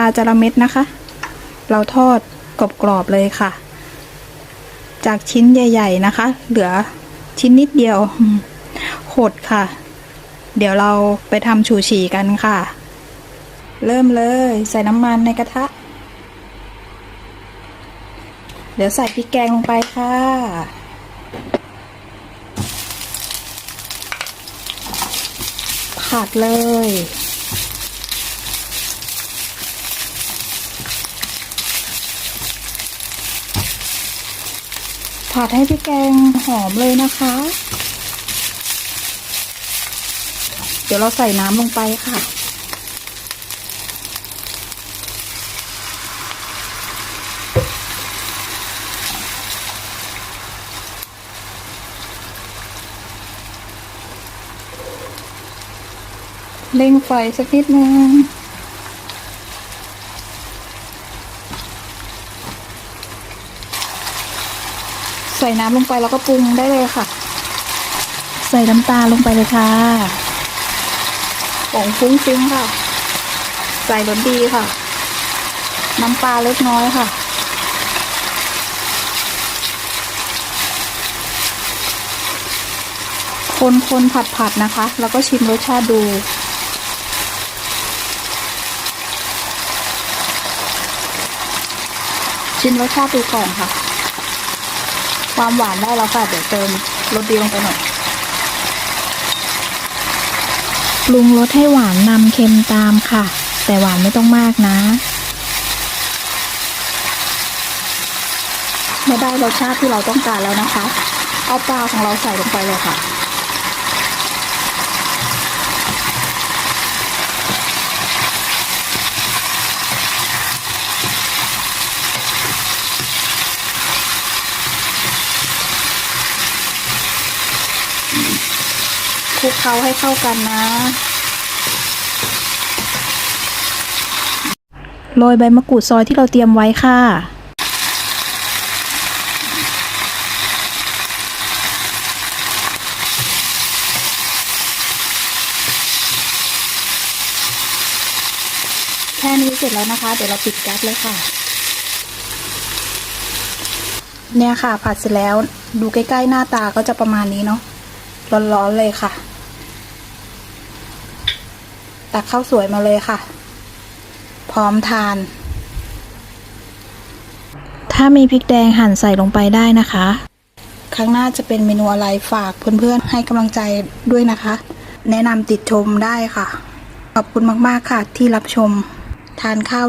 ปลาจระเม็ดนะคะ เราทอดกรอบๆเลยค่ะ จากชิ้นใหญ่ ๆนะคะ เหลือชิ้นนิดเดียวอืมหดค่ะ เดี๋ยวเราไปทำฉูฉี่กันค่ะ เริ่มเลยใส่น้ำมันในกระทะ เดี๋ยวใส่พริกแกงลงไปค่ะผัดเลย ผัดให้พริกแกงหอมเลยนะคะ เดี๋ยวเราใส่น้ำลงไปค่ะ เร่งไฟสักนิดนึง ใส่น้ำลงไปแล้วก็ปรุงได้เลยค่ะ ใส่น้ำตาลลงไปเลยค่ะผงฟุ้งฟิ้งค่ะ ใส่รสดีค่ะ น้ำปลาเล็กน้อยค่ะ คนคนผัดผัดๆนะคะ แล้วก็ชิมรสชาติดูชิมรสชาติดูก่อนค่ะ ความหวานได้แล้วค่ะ เดี๋ยวเติมรสดีลงไปหน่อย ปรุงรสให้หวานนำเค็มตามค่ะ แต่หวานไม่ต้องมากนะเมื่อได้รสชาติที่เราต้องการแล้วนะคะ เอาปลาของเราใส่ลงไปเลยค่ะ คลุกเคล้าให้เข้ากันนะ โรยใบมะกรูดซอยที่เราเตรียมไว้ค่ะ แค่นี้เสร็จแล้วนะคะ เดี๋ยวเราปิดแก๊สเลยค่ะเนี่ยค่ะ ผัดเสร็จแล้วดูใกล้ ๆ หน้าตาก็จะประมาณนี้เนาะ ร้อนๆเลยค่ะ ตักข้าวสวยมาเลยค่ะ พร้อมทาน ถ้ามีพริกแดงหั่นใส่ลงไปได้นะคะ ครั้งหน้าจะเป็นเมนูอะไรฝากเพื่อนๆให้กำลังใจด้วยนะคะ แนะนำติดชมได้ค่ะ ขอบคุณมากๆค่ะที่รับชมทานข้าว